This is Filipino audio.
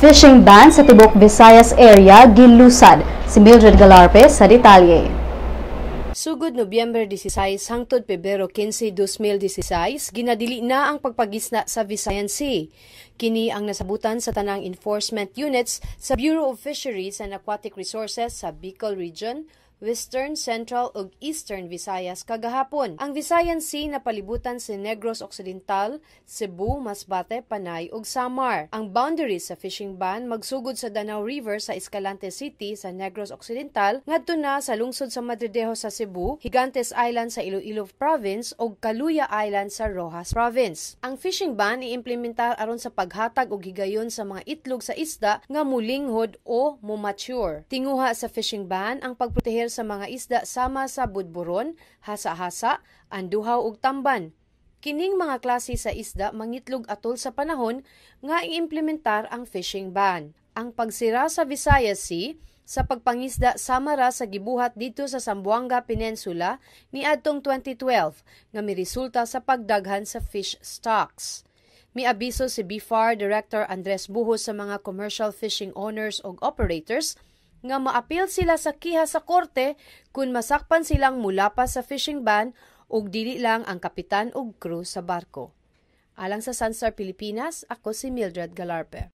Fishing ban sa Tibok Visayas area gilusad. Si Mildred Galarpe sa detalye. Sugod Nobyembre 16 hangtod Pebrero 15, 2016, ginadili na ang pagpagisna sa Visayan Sea. Kini ang nasabutan sa tanang enforcement units sa Bureau of Fisheries and Aquatic Resources sa Bicol Region, Western, Central ug Eastern Visayas kagahapon. Ang Visayan Sea napalibutan si Negros Occidental, Cebu, Masbate, Panay ug Samar. Ang boundary sa fishing ban magsugod sa Danao River sa Escalante City sa Negros Occidental ngadto na sa lungsod sa Madridejo sa Cebu, Gigantes Island sa Iloilo Province ug Kaluya Island sa Rojas Province. Ang fishing ban iimplementar aron sa paghatag og higayon sa mga itlog sa isda nga mulinghod o mumature. Tinguha sa fishing ban ang pagproteher sa mga isda sama sa budburon, hasa-hasa, anduhaw ug tamban. Kining mga klase sa isda mangitlog atol sa panahon nga iimplementar ang fishing ban. Ang pagsira sa Visayas Sea sa pagpangisda sama ra sa gibuhat dito sa Zamboanga Peninsula ni adtong 2012 nga miresulta sa pagdaghan sa fish stocks. Miabiso si BFAR Director Andres Buhos sa mga commercial fishing owners ug operators nga maapil sila sa kiha sa korte kung masakpan silang mulapas sa fishing ban ug dili lang ang kapitan ug crew sa barko. Alang sa Sunstar Pilipinas, ako si Mildred Galarpe.